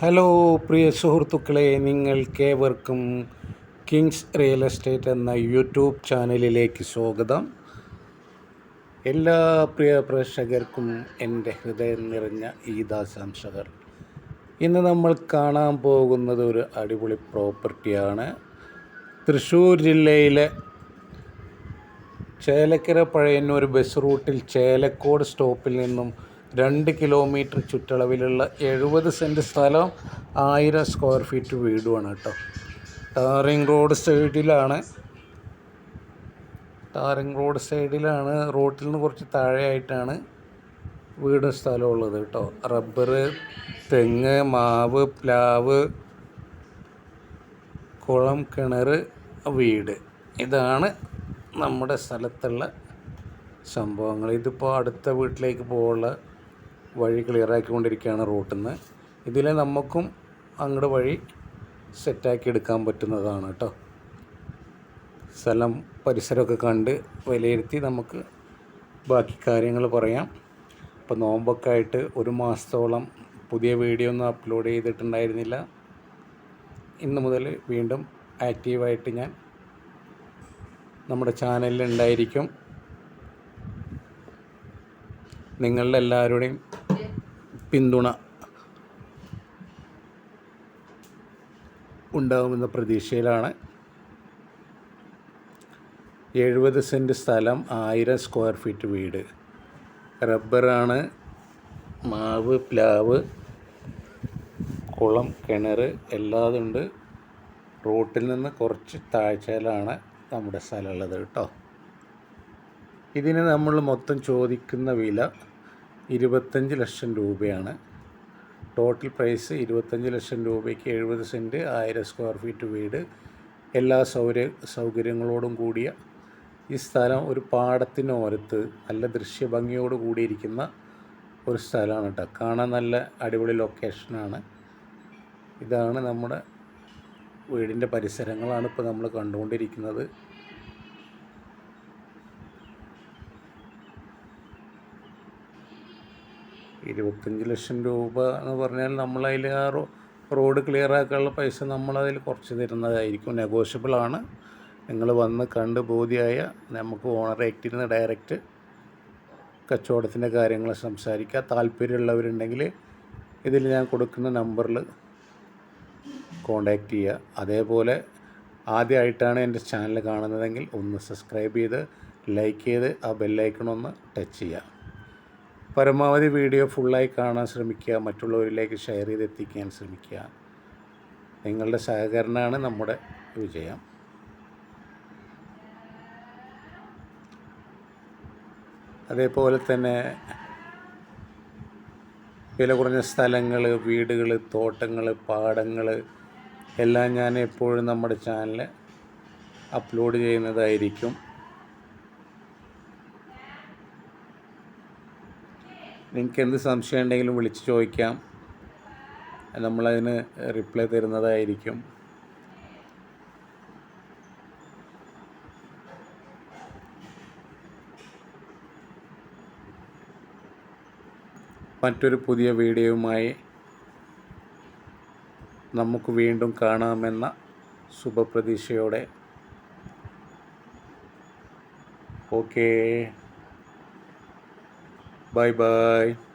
Hello പ്രിയ സുഹൃത്തുക്കളെ നിങ്ങൾക്കേവർക്കും കിങ്സ് റിയൽ എസ്റ്റേറ്റ് എന്ന യൂട്യൂബ് ചാനലിലേക്ക് സ്വാഗതം. എല്ലാ പ്രിയ പ്രേക്ഷകർക്കും എന്റെ ഹൃദയം നിറഞ്ഞ ഈദാശംസകൾ. ഇന്ന് നമ്മൾ കാണാൻ പോകുന്നത് ഒരു അടിപൊളി പ്രോപ്പർട്ടിയാണ്. തൃശ്ശൂർ ജില്ലയിലെ ചേലക്കര പഴയന്നൂർ ബസ് റൂട്ടിൽ ചേലക്കോട് സ്റ്റോപ്പിൽ നിന്നും രണ്ട് കിലോമീറ്റർ ചുറ്റളവിലുള്ള എഴുപത് സെന്റ് സ്ഥലം ആയിരം സ്ക്വയർ ഫീറ്റ് വീടുമാണ് കേട്ടോ. ടാറിങ് റോഡ് സൈഡിലാണ് ടാറിങ് റോഡ് സൈഡിലാണ് റോട്ടിൽ നിന്ന് കുറച്ച് താഴെയായിട്ടാണ് വീട് സ്ഥലവും ഉള്ളത് കേട്ടോ. റബ്ബർ തെങ്ങ് മാവ് പ്ലാവ് കുളം കിണർ വീട്. ഇതാണ് നമ്മുടെ സ്ഥലത്തുള്ള സംഭവങ്ങൾ. ഇതിപ്പോൾ അടുത്ത വീട്ടിലേക്ക് പോകാനുള്ള വഴി ക്ലിയറാക്കിക്കൊണ്ടിരിക്കുകയാണ് റൂട്ടിൽ നിന്ന് ഇതിൽ നമുക്കും അങ്ങോട്ട് വഴി സെറ്റാക്കി എടുക്കാൻ പറ്റുന്നതാണ് കേട്ടോ. സ്ഥലം പരിസരമൊക്കെ കണ്ട് വിലയിരുത്തി നമുക്ക് ബാക്കി കാര്യങ്ങൾ പറയാം. അപ്പോൾ നോമ്പൊക്കെ ആയിട്ട് ഒരു മാസത്തോളം പുതിയ വീഡിയോ ഒന്നും അപ്ലോഡ് ചെയ്തിട്ടുണ്ടായിരുന്നില്ല. ഇന്ന് മുതൽ വീണ്ടും ആക്റ്റീവായിട്ട് ഞാൻ നമ്മുടെ ചാനലിൽ ഉണ്ടായിരിക്കും. നിങ്ങളുടെ എല്ലാവരുടെയും പിന്തുണ ഉണ്ടാകുമെന്ന പ്രതീക്ഷയിലാണ്. എഴുപത് സെന്റ് സ്ഥലം ആയിരം സ്ക്വയർ ഫീറ്റ് വീട്. റബ്ബറാണ് മാവ് പ്ലാവ് കുളം കിണർ എല്ലാതുണ്ട്. റോട്ടിൽ നിന്ന് കുറച്ച് താഴ്ചയിലാണ് നമ്മുടെ സ്ഥലമുള്ളത് കേട്ടോ. ഇതിന് നമ്മൾ മൊത്തം ചോദിക്കുന്ന വില ഇരുപത്തഞ്ച് ലക്ഷം രൂപയാണ്. ടോട്ടൽ പ്രൈസ് ഇരുപത്തഞ്ച് ലക്ഷം രൂപയ്ക്ക് എഴുപത് സെന്റ് ആയിരം സ്ക്വയർ ഫീറ്റ് വീട്. എല്ലാ സൗകര്യ സൗകര്യങ്ങളോടും കൂടിയ ഈ സ്ഥലം ഒരു പാടത്തിനോരത്ത് നല്ല ദൃശ്യഭംഗിയോട് കൂടിയിരിക്കുന്ന ഒരു സ്ഥലമാണ് കേട്ടോ കാണാൻ നല്ല അടിപൊളി ലൊക്കേഷനാണ് ഇതാണ് നമ്മുടെ വീടിന്റെ പരിസരങ്ങളാണ് ഇപ്പോൾ നമ്മൾ കണ്ടുകൊണ്ടിരിക്കുന്നത്. ഇരുപത്തഞ്ച് ലക്ഷം രൂപ എന്ന് പറഞ്ഞാൽ നമ്മളതിൽ ആ റോഡ് ക്ലിയർ ആക്കാനുള്ള പൈസ നമ്മളതിൽ കുറച്ച് തരുന്നതായിരിക്കും. നെഗോഷ്യബിളാണ് നിങ്ങൾ വന്ന് കണ്ട് ബോധ്യമായ നമുക്ക് ഓണറേറ്റിരുന്ന് ഡയറക്റ്റ് കച്ചവടത്തിന്റെ കാര്യങ്ങൾ സംസാരിക്കുക താല്പര്യമുള്ളവരുണ്ടെങ്കിൽ ഇതിൽ ഞാൻ കൊടുക്കുന്ന നമ്പറിൽ കോണ്ടാക്റ്റ് ചെയ്യുക. അതേപോലെ ആദ്യമായിട്ടാണ് എന്റെ ചാനൽ കാണുന്നതെങ്കിൽ ഒന്ന് സബ്സ്ക്രൈബ് ചെയ്ത് ലൈക്ക് ചെയ്ത് ആ ബെല്ലൈക്കണൊന്ന് ടച്ച് ചെയ്യുക. പരമാവധി വീഡിയോ ഫുള്ളായി കാണാൻ ശ്രമിക്കുക മറ്റുള്ളവരിലേക്ക് ഷെയർ ചെയ്ത് എത്തിക്കാൻ ശ്രമിക്കുക. നിങ്ങളുടെ സഹകരണമാണ് നമ്മുടെ വിജയം. അതേപോലെ തന്നെ വില കുറഞ്ഞ സ്ഥലങ്ങൾ വീടുകൾ തോട്ടങ്ങൾ പാടങ്ങൾ എല്ലാം ഞാൻ എപ്പോഴും നമ്മുടെ ചാനൽ അപ്ലോഡ് ചെയ്യുന്നതായിരിക്കും. നിങ്ങൾക്ക് എന്ത് സംശയം ഉണ്ടെങ്കിലും വിളിച്ച് ചോദിക്കാം. നമ്മളതിന് റിപ്ലൈ തരുന്നതായിരിക്കും. മറ്റൊരു പുതിയ വീഡിയോയുമായി നമുക്ക് വീണ്ടും കാണാമെന്ന ശുഭപ്രതീക്ഷയോടെ. Okay Bye bye.